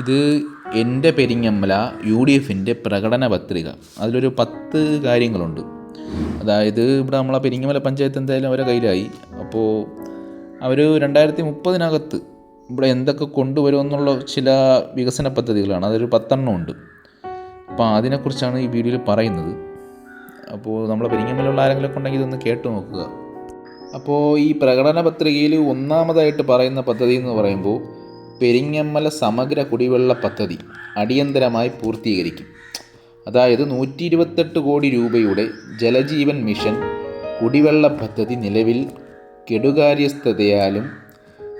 ഇത് എന്റെ Peringammala U D എഫിന്റെ പ്രകടന പത്രിക. അതിലൊരു പത്ത് കാര്യങ്ങളുണ്ട്. അതായത് ഇവിടെ നമ്മളെ പെരിങ്ങമല പഞ്ചായത്ത് എന്തായാലും അവരെ കയ്യിലായി. അപ്പോൾ അവർ രണ്ടായിരത്തി മുപ്പതിനകത്ത് ഇവിടെ എന്തൊക്കെ കൊണ്ടുവരുമെന്നുള്ള ചില വികസന പദ്ധതികളാണ്. അതൊരു പത്തെണ്ണം ഉണ്ട് അപ്പോൾ അതിനെക്കുറിച്ചാണ് ഈ വീഡിയോയിൽ പറയുന്നത്. അപ്പോൾ നമ്മളെ പെരിങ്ങമലുള്ള ആരെങ്കിലും ഉണ്ടെങ്കിൽ ഇതൊന്ന് കേട്ടു നോക്കുക. അപ്പോൾ ഈ പ്രകടന പത്രികയിൽ ഒന്നാമതായിട്ട് പറയുന്ന പദ്ധതി എന്ന് പറയുമ്പോൾ പെരിങ്ങമ്മല സമഗ്ര കുടിവെള്ള പദ്ധതി അടിയന്തരമായി പൂർത്തീകരിക്കും. അതായത് നൂറ്റി ഇരുപത്തെട്ട് കോടി രൂപയുടെ ജലജീവൻ മിഷൻ കുടിവെള്ള പദ്ധതി നിലവിൽ കെടുകാര്യസ്ഥതയാലും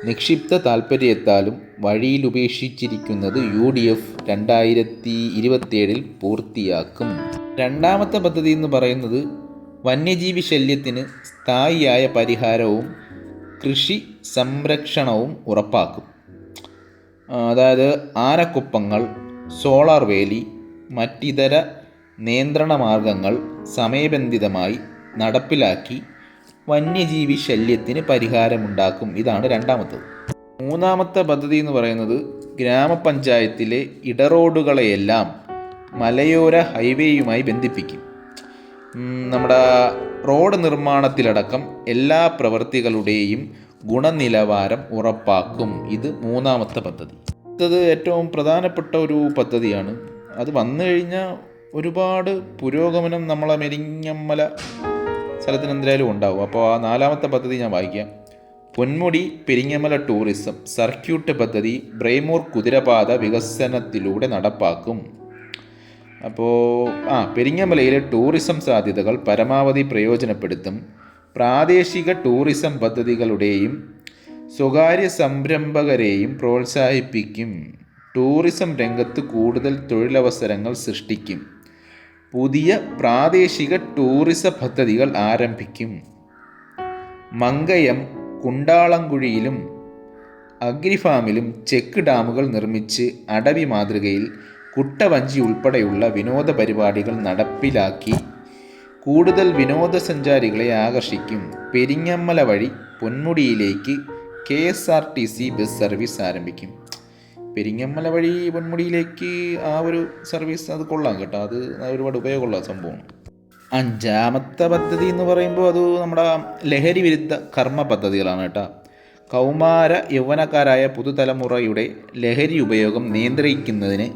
നിക്ഷിപ്ത താൽപ്പര്യത്താലും വഴിയിൽ ഉപേക്ഷിച്ചിരിക്കുന്നത് യു ഡി എഫ് രണ്ടായിരത്തി ഇരുപത്തിയേഴിൽ പൂർത്തിയാക്കും. രണ്ടാമത്തെ പദ്ധതി എന്ന് പറയുന്നത് വന്യജീവി ശല്യത്തിന് സ്ഥായിയായ പരിഹാരവും കൃഷി സംരക്ഷണവും ഉറപ്പാക്കും. അതായത് ആനക്കുപ്പങ്ങൾ സോളാർ വേലി മറ്റിതര നിയന്ത്രണ മാർഗങ്ങൾ സമയബന്ധിതമായി നടപ്പിലാക്കി വന്യജീവി ശല്യത്തിന് പരിഹാരമുണ്ടാക്കും. ഇതാണ് രണ്ടാമത്തത്. മൂന്നാമത്തെ പദ്ധതി എന്ന് പറയുന്നത് ഗ്രാമപഞ്ചായത്തിലെ ഇടറോഡുകളെയെല്ലാം മലയോര ഹൈവേയുമായി ബന്ധിപ്പിക്കും. നമ്മുടെ റോഡ് നിർമ്മാണത്തിലടക്കം എല്ലാ പ്രവൃത്തികളുടെയും ഗുണനിലവാരം ഉറപ്പാക്കും. ഇത് മൂന്നാമത്തെ പദ്ധതി. അടുത്തത് ഏറ്റവും പ്രധാനപ്പെട്ട ഒരു പദ്ധതിയാണ്. അത് വന്നു കഴിഞ്ഞാൽ ഒരുപാട് പുരോഗമനം നമ്മളെ മെരിങ്ങമ്മല സ്ഥലത്തിന് ഉണ്ടാവും. അപ്പോൾ ആ നാലാമത്തെ പദ്ധതി ഞാൻ വായിക്കാം. പൊന്മുടി പെരിങ്ങമല ടൂറിസം സർക്യൂട്ട് പദ്ധതി ബ്രെയ്മൂർ കുതിരപാത വികസനത്തിലൂടെ നടപ്പാക്കും. അപ്പോൾ ആ പെരിങ്ങമലയിലെ ടൂറിസം സാധ്യതകൾ പരമാവധി പ്രയോജനപ്പെടുത്തും. പ്രാദേശിക ടൂറിസം പദ്ധതികളുടെയും സ്വകാര്യ സംരംഭകരെയും പ്രോത്സാഹിപ്പിക്കും. ടൂറിസം രംഗത്ത് കൂടുതൽ തൊഴിലവസരങ്ങൾ സൃഷ്ടിക്കും. പുതിയ പ്രാദേശിക ടൂറിസ പദ്ധതികൾ ആരംഭിക്കും. മങ്കയം കുണ്ടാളംകുഴിയിലും അഗ്രിഫാമിലും ചെക്ക് ഡാമുകൾ നിർമ്മിച്ച് അടവി മാതൃകയിൽ കുട്ടവഞ്ചി ഉൾപ്പെടെയുള്ള വിനോദ പരിപാടികൾ നടപ്പിലാക്കി കൂടുതൽ വിനോദസഞ്ചാരികളെ ആകർഷിക്കും. പെരിങ്ങമ്മല വഴി പൊന്മുടിയിലേക്ക് K S R T C bus service ആരംഭിക്കും. പെരിങ്ങമ്മല വഴി പൊന്മുടിയിലേക്ക് ആ ഒരു സർവീസ് അത് കൊള്ളാം കേട്ടോ. അത് ഒരുപാട് ഉപയോഗമുള്ള സംഭവമാണ്. അഞ്ചാമത്തെ പദ്ധതി എന്ന് പറയുമ്പോൾ അത് നമ്മുടെ ലഹരി വിരുദ്ധ കർമ്മ പദ്ധതികളാണ് കേട്ടോ. കൗമാര യൗവനക്കാരായ പുതുതലമുറയുടെ ലഹരി ഉപയോഗം നിയന്ത്രിക്കുന്നതിന്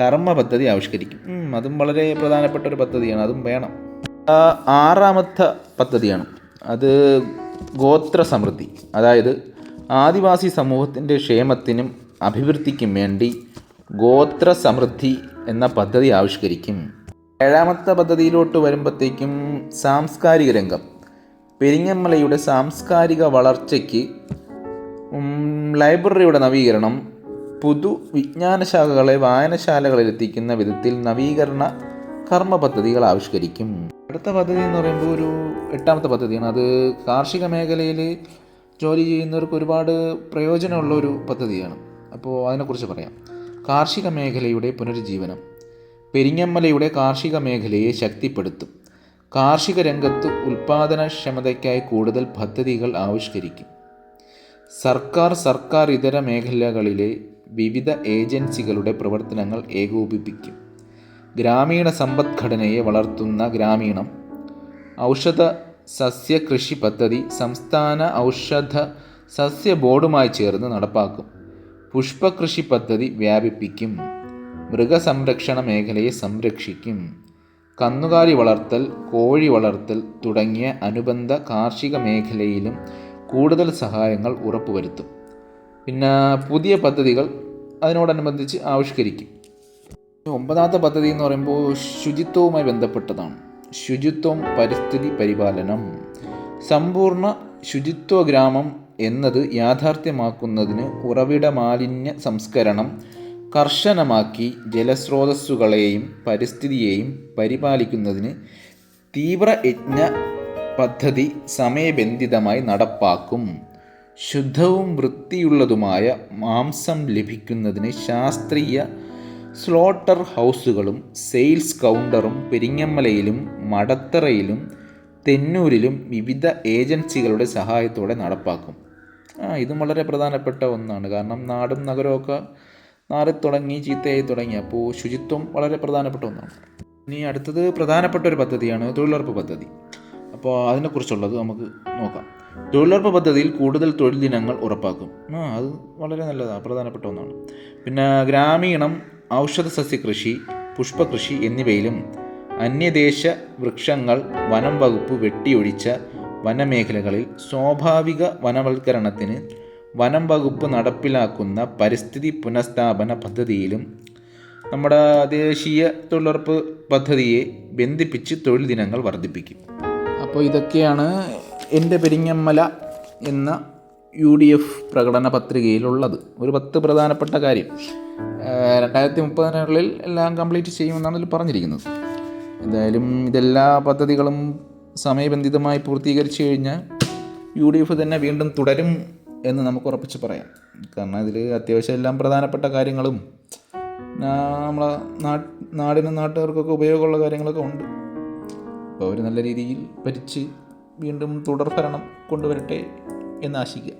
കർമ്മ പദ്ധതി ആവിഷ്കരിക്കും. അതും വളരെ പ്രധാനപ്പെട്ട ഒരു പദ്ധതിയാണ്. അതും വേണം. ആറാമത്തെ പദ്ധതിയാണ്. അത് ഗോത്ര സമൃദ്ധി അതായത് ആദിവാസി സമൂഹത്തിന്റെ ക്ഷേമത്തിനും അഭിവൃദ്ധിക്കും വേണ്ടി ഗോത്ര സമൃദ്ധി എന്ന പദ്ധതി ആവിഷ്കരിക്കും. ഏഴാമത്തെ പദ്ധതിയിലോട്ട് വരുമ്പോഴത്തേക്കും സാംസ്കാരിക രംഗം. പെരിങ്ങമ്മലയുടെ സാംസ്കാരിക വളർച്ചയ്ക്ക് ലൈബ്രറിയുടെ നവീകരണം പുതു വിജ്ഞാനശാഖകളെ വായനശാലകളിൽ എത്തിക്കുന്ന വിധത്തിൽ നവീകരണ കർമ്മ പദ്ധതികൾ ആവിഷ്കരിക്കും. അടുത്ത പദ്ധതി എന്ന് പറയുമ്പോൾ ഒരു എട്ടാമത്തെ പദ്ധതിയാണ്. അത് കാർഷിക മേഖലയിൽ ജോലി ചെയ്യുന്നവർക്ക് ഒരുപാട് പ്രയോജനമുള്ള ഒരു പദ്ധതിയാണ്. അപ്പോൾ അതിനെക്കുറിച്ച് പറയാം. കാർഷിക മേഖലയുടെ പുനരുജ്ജീവനം. പെരിങ്ങമ്മലയുടെ കാർഷിക മേഖലയെ ശക്തിപ്പെടുത്തും. കാർഷിക രംഗത്ത് ഉൽപാദനക്ഷമതയ്ക്കായി കൂടുതൽ പദ്ധതികൾ ആവിഷ്കരിക്കും. സർക്കാർ സർക്കാർ ഇതര മേഖലകളിലെ വിവിധ ഏജൻസികളുടെ പ്രവർത്തനങ്ങൾ ഏകോപിപ്പിക്കും. ഗ്രാമീണ സമ്പദ്ഘടനയെ വളർത്തുന്ന ഗ്രാമീണം. ഔഷധ സസ്യ കൃഷി പദ്ധതി സംസ്ഥാന ഔഷധ സസ്യ ബോർഡുമായി ചേർന്ന് നടപ്പാക്കും. പുഷ്പകൃഷി പദ്ധതി വ്യാപിപ്പിക്കും. മൃഗസംരക്ഷണ മേഖലയെ സംരക്ഷിക്കും. കന്നുകാലി വളർത്തൽ കോഴി വളർത്തൽ തുടങ്ങിയ അനുബന്ധ കാർഷിക മേഖലയിലും കൂടുതൽ സഹായങ്ങൾ ഉറപ്പുവരുത്തും. പിന്നെ പുതിയ പദ്ധതികൾ അതിനോടനുബന്ധിച്ച് ആവിഷ്കരിക്കും. ഒമ്പതാമത്തെ പദ്ധതി എന്ന് പറയുമ്പോൾ ശുചിത്വവുമായി ബന്ധപ്പെട്ടതാണ്. ശുചിത്വം പരിസ്ഥിതി പരിപാലനം. സമ്പൂർണ ശുചിത്വ ഗ്രാമം എന്നത് യാഥാർത്ഥ്യമാക്കുന്നതിന് ഉറവിട മാലിന്യ സംസ്കരണം കർശനമാക്കി ജലസ്രോതസ്സുകളെയും പരിസ്ഥിതിയെയും പരിപാലിക്കുന്നതിന് തീവ്ര യജ്ഞ പദ്ധതി സമയബന്ധിതമായി നടപ്പാക്കും. ശുദ്ധവും വൃത്തിയുള്ളതുമായ മാംസം ലഭിക്കുന്നതിന് ശാസ്ത്രീയ സ്ലോട്ടർ ഹൗസുകളും സെയിൽസ് കൗണ്ടറും പെരിങ്ങമ്മലയിലും മടത്തറയിലും തെന്നൂരിലും വിവിധ ഏജൻസികളുടെ സഹായത്തോടെ നടപ്പാക്കും. ആ ഇതും വളരെ പ്രധാനപ്പെട്ട ഒന്നാണ്. കാരണം നാടും നഗരമൊക്കെ നാറി തുടങ്ങി ചീത്തയായി തുടങ്ങി. അപ്പോൾ ശുചിത്വം വളരെ പ്രധാനപ്പെട്ട ഒന്നാണ്. ഇനി അടുത്തത് പ്രധാനപ്പെട്ട ഒരു പദ്ധതിയാണ് തൊഴിലുറപ്പ് പദ്ധതി. അപ്പോൾ അതിനെക്കുറിച്ചുള്ളത് നമുക്ക് നോക്കാം. തൊഴിലുറപ്പ് പദ്ധതിയിൽ കൂടുതൽ തൊഴിൽ ദിനങ്ങൾ ഉറപ്പാക്കും. ആ അത് വളരെ നല്ലതാണ് പ്രധാനപ്പെട്ട ഒന്നാണ്. പിന്നെ ഗ്രാമീണം ഔഷധ സസ്യകൃഷി പുഷ്പകൃഷി എന്നിവയിലും അന്യദേശ വൃക്ഷങ്ങൾ വനം വകുപ്പ് വെട്ടിയൊഴിച്ച വനമേഖലകളിൽ സ്വാഭാവിക വനവൽക്കരണത്തിന് വനം വകുപ്പ് നടപ്പിലാക്കുന്ന പരിസ്ഥിതി പുനഃസ്ഥാപന പദ്ധതിയിലും നമ്മുടെ ദേശീയ തൊഴിലുറപ്പ് പദ്ധതിയെ ബന്ധിപ്പിച്ച് തൊഴിൽ ദിനങ്ങൾ വർദ്ധിപ്പിക്കും. അപ്പോൾ ഇതൊക്കെയാണ് എന്റെ പെരിങ്ങമ്മല എന്ന യു ഡി എഫ് പ്രകടന പത്രികയിലുള്ളത്. ഒരു പത്ത് പ്രധാനപ്പെട്ട കാര്യം. രണ്ടായിരത്തി മുപ്പതിനുള്ളിൽ എല്ലാം കംപ്ലീറ്റ് ചെയ്യുമെന്നാണ് ഇതിൽ പറഞ്ഞിരിക്കുന്നത്. എന്തായാലും ഇതെല്ലാ പദ്ധതികളും സമയബന്ധിതമായി പൂർത്തീകരിച്ചു കഴിഞ്ഞാൽ യു ഡി എഫ് തന്നെ വീണ്ടും തുടരും എന്ന് നമുക്ക് ഉറപ്പിച്ച് പറയാം. കാരണം ഇതിൽ അത്യാവശ്യം എല്ലാം പ്രധാനപ്പെട്ട കാര്യങ്ങളും നമ്മളെ നാ- നാടിനും നാട്ടുകാർക്കൊക്കെ ഉപയോഗമുള്ള കാര്യങ്ങളൊക്കെ ഉണ്ട്. അപ്പോൾ അവർ നല്ല രീതിയിൽ ഭരിച്ച് വീണ്ടും തുടർഭരണം കൊണ്ടുവരട്ടെ എന്ന് ആശിക്കുക.